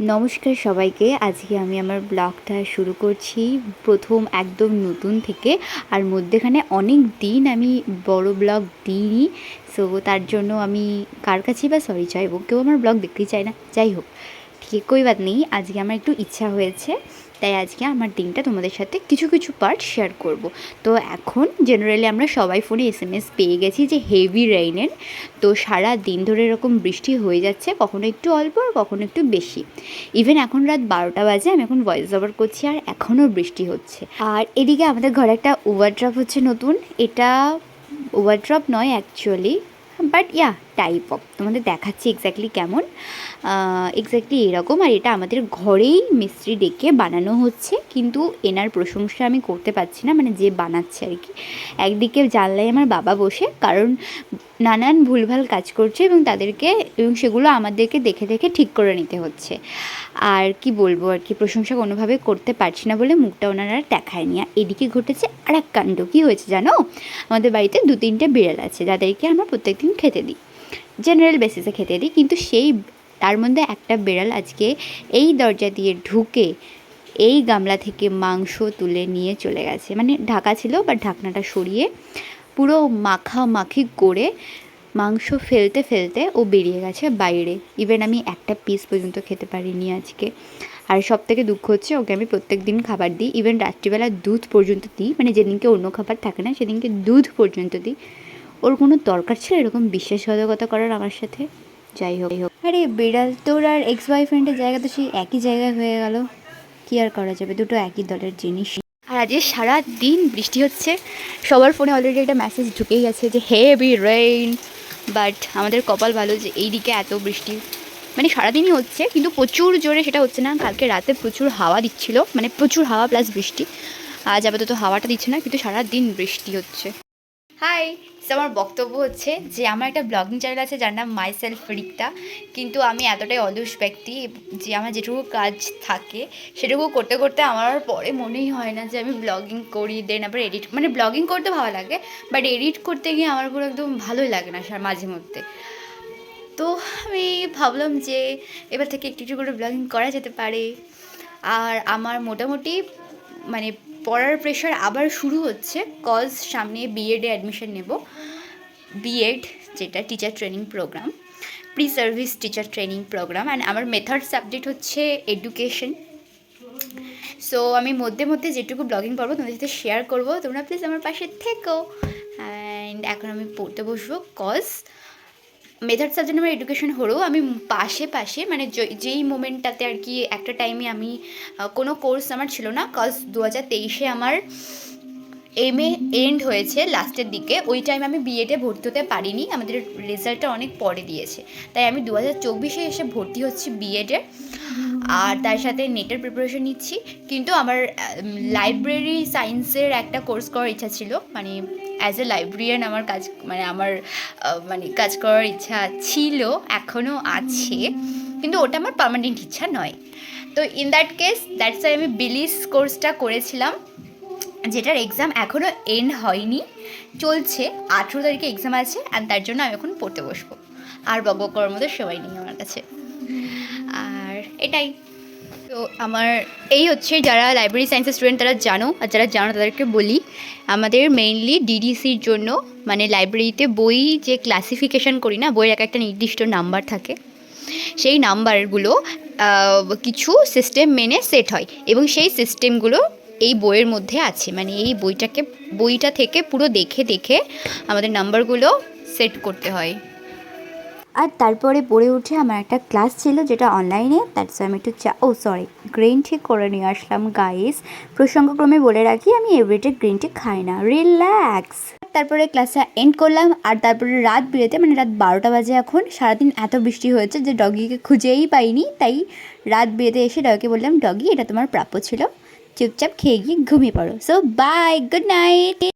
নমস্কার সবাইকে। আজকে আমি আমার ব্লগটা শুরু করছি প্রথম একদম নতুন থেকে। আর মধ্যেখানে অনেক দিন আমি বড় ব্লগ দিইনি। সো তার জন্য আমি কার কাছেই বা সরি চাইব? কেউ আমার ব্লগ দেখতেই চায় না? যাই হোক। ঠিক কই বাদ নেই, আজকে আমার একটু ইচ্ছা হয়েছে, তাই আজকে আমার দিনটা তোমাদের সাথে কিছু কিছু পার্ট শেয়ার করব। তো এখন জেনারেলি আমরা সবাই ফোনে এস এম এস পেয়ে গেছি যে হেভি রেইনের তো সারা দিন ধরে এরকম বৃষ্টি হয়ে যাচ্ছে, কখনো একটু অল্প আর কখনো একটু বেশি। ইভেন এখন রাত বারোটা বাজে, আমি এখন ভয়েস ওভার করছি আর এখনও বৃষ্টি হচ্ছে। আর এদিকে আমাদের ঘরে একটা ওভারড্রপ হচ্ছে নতুন, এটা ওভারড্রপ নয় actually but ya type of তোমাদের দেখাচ্ছি এক্স্যাক্টলি কেমন। এক্স্যাক্টলি এরকম আর এটা আমাদের ঘরেই মিস্ত্রি ডেকে বানানো হচ্ছে। কিন্তু এনার প্রশংসা আমি করতে পারছি না মানে যে বানাচ্ছে আর কি। একদিকে জানলায় আমার বাবা বসে, কারণ নানান ভুলভাল কাজ করছে এবং তাদেরকে, এবং সেগুলো আমাদেরকে দেখে দেখে ঠিক করে নিতে হচ্ছে। আর কি বলব আর কি, প্রশংসা কোনোভাবে করতে পারছি না বলে মুখটা ওনারা আর দেখায়নি। আর এদিকে ঘটেছে আর এক কাণ্ড। কী হয়েছে জানো? আমাদের বাড়িতে দু তিনটে বিড়াল আছে, যাদেরকে আমরা প্রত্যেকদিন খেতে দিই। জেনারেল বেসিসে খেতে দিই, কিন্তু সেই, তার মধ্যে একটা বিড়াল আজকে এই দরজা দিয়ে ঢুকে এই গামলা থেকে মাংস তুলে নিয়ে চলে গেছে। মানে ঢাকা ছিল বা ঢাকনাটা সরিয়ে পুরো মাখামাখি করে মাংস ফেলতে ফেলতে ও বেরিয়ে গেছে বাইরে। ইভেন আমি একটা পিস পর্যন্ত খেতে পারিনি আজকে। আর সব থেকে দুঃখ হচ্ছে, ওকে আমি প্রত্যেক দিন খাবার দিই ইভেন রাত্রিবেলা দুধ পর্যন্ত দিই মানে যেদিনকে অন্য খাবার থাকে না, সেদিনকে দুধ পর্যন্ত দিই। ওর কোনো দরকার ছিল এরকম বিশ্বাসঘাতকতা করার আমার সাথে? যাই হোক হোক। আরে বিড়াল, তোর আর এক্স বয়ফ্রেন্ডের জায়গা তো সেই একই জায়গায় হয়ে গেল। কি আর করা যাবে? দুটো একই দলের জিনিস। আর আজকে সারা দিন বৃষ্টি হচ্ছে। সবার ফোনে অলরেডি একটা মেসেজ ঢুকেই গেছে যে হেভি রেইন বাট আমাদের কপাল ভালো যে এই দিকে এত বৃষ্টি। মানে সারাদিনই হচ্ছে, কিন্তু প্রচুর জোরে সেটা হচ্ছে না। কালকে রাতে প্রচুর হাওয়া দিচ্ছিল। মানে প্রচুর হাওয়া প্লাস বৃষ্টি। আজ আপাতত হাওয়াটা দিচ্ছে না, কিন্তু সারা দিন বৃষ্টি হচ্ছে। হাই তো আমার বক্তব্য হচ্ছে যে আমার একটা ব্লগিং চ্যানেল আছে, যার নাম মাই সেলফ রিক্তা। কিন্তু আমি এতটাই অলস ব্যক্তি যে আমার যেটুকু কাজ থাকে, সেটুকু করতে করতে আমার পরে মনেই হয় না যে আমি ব্লগিং করি দেন আবার এডিট মানে ব্লগিং করতে ভালো লাগে বাট এডিট করতে গিয়ে আমার পুরো একদম ভালোই লাগে না সার মাঝে মধ্যে। তো আমি ভাবলাম যে এবার থেকে একটু একটু করে ব্লগিং করা যেতে পারে। আর আমার মোটামুটি মানে পড়ার প্রেশার আবার শুরু হচ্ছে। কজ সামনে বিএডে অ্যাডমিশন নেব। বিএড যেটা teacher training programme pre service teacher training programme and আমার মেথড সাবজেক্ট হচ্ছে এডুকেশন সো আমি মধ্যে মধ্যে যেটুকু ব্লগিং করব তোমাদের সাথে শেয়ার করব। তোমরা প্লিজ আমার পাশে থেকো। অ্যান্ড এখন আমি পড়তে বসবো। কজ মেথড সাবজেক্ট আমার এডুকেশন হলেও আমি পাশে পাশে মানে যেই মোমেন্টটাতে আর কি একটা টাইমে আমি কোনো কোর্স আমার ছিল না কজ দু হাজার তেইশে আমার এম এ এন্ড হয়েছে লাস্টের দিকে, ওই টাইমে আমি বিএডে ভর্তি হতে পারিনি, আমাদের রেজাল্টটা অনেক পরে দিয়েছে। তাই আমি দু হাজার চব্বিশে এসে ভর্তি হচ্ছি বিএডে আর তার সাথে নেটের প্রিপারেশন নিচ্ছি। কিন্তু আমার লাইব্রেরি সায়েন্সের একটা কোর্স করার ইচ্ছা ছিল। মানে অ্যাজ এ লাইব্রেরিয়ান আমার কাজ মানে আমার মানে কাজ করার ইচ্ছা ছিল এখনও আছে। কিন্তু ওটা আমার পার্মানেন্ট ইচ্ছা নয়। তো in that case that's I আমি বিলিস কোর্সটা করেছিলাম, যেটার এক্সাম এখনও এন্ড হয়নি। চলছে, আঠেরো তারিখে এক্সাম আছে আর তার জন্য আমি এখন পড়তে বসবো। আর বক করার মতো সময় নেই আমার কাছে। এটাই। তো আমার, এই হচ্ছে যারা লাইব্রেরি সায়েন্সের স্টুডেন্ট তারা জানো, আর যারা জানো তাদেরকে বলি, আমাদের মেইনলি ডিডিসির জন্য মানে লাইব্রেরিতে বই যে ক্লাসিফিকেশন করি না, বইয়ের এক একটা নির্দিষ্ট নাম্বার থাকে, সেই নাম্বারগুলো কিছু সিস্টেম মেনে সেট হয়, এবং সেই সিস্টেমগুলো এই বইয়ের মধ্যে আছে। মানে এই বইটাকে, বইটা থেকে পুরো দেখে দেখে আমাদের নাম্বারগুলো সেট করতে হয়। আর তারপরে পড়ে উঠে আমার একটা ক্লাস ছিল যেটা অনলাইনে তার আমি একটু চা ও সরি গ্রিন টি করে নিয়ে আসলাম গাইস প্রসঙ্গক্রমে বলে রাখি, আমি এভরিডে গ্রিন টি খাই না। রিল্যাক্স তারপরে ক্লাসটা এন্ড করলাম, আর তারপরে রাত বিরেতে মানে রাত বারোটা বাজে এখন, সারাদিন এত বৃষ্টি হয়েছে যে ডগিকে খুঁজেই পাইনি। তাই রাত বিরেতে এসে ডগিকে বললাম ডগি এটা তোমার প্রাপ্য ছিল। চুপচাপ খেয়ে গিয়ে ঘুমিয়ে পড়ো। So bye good night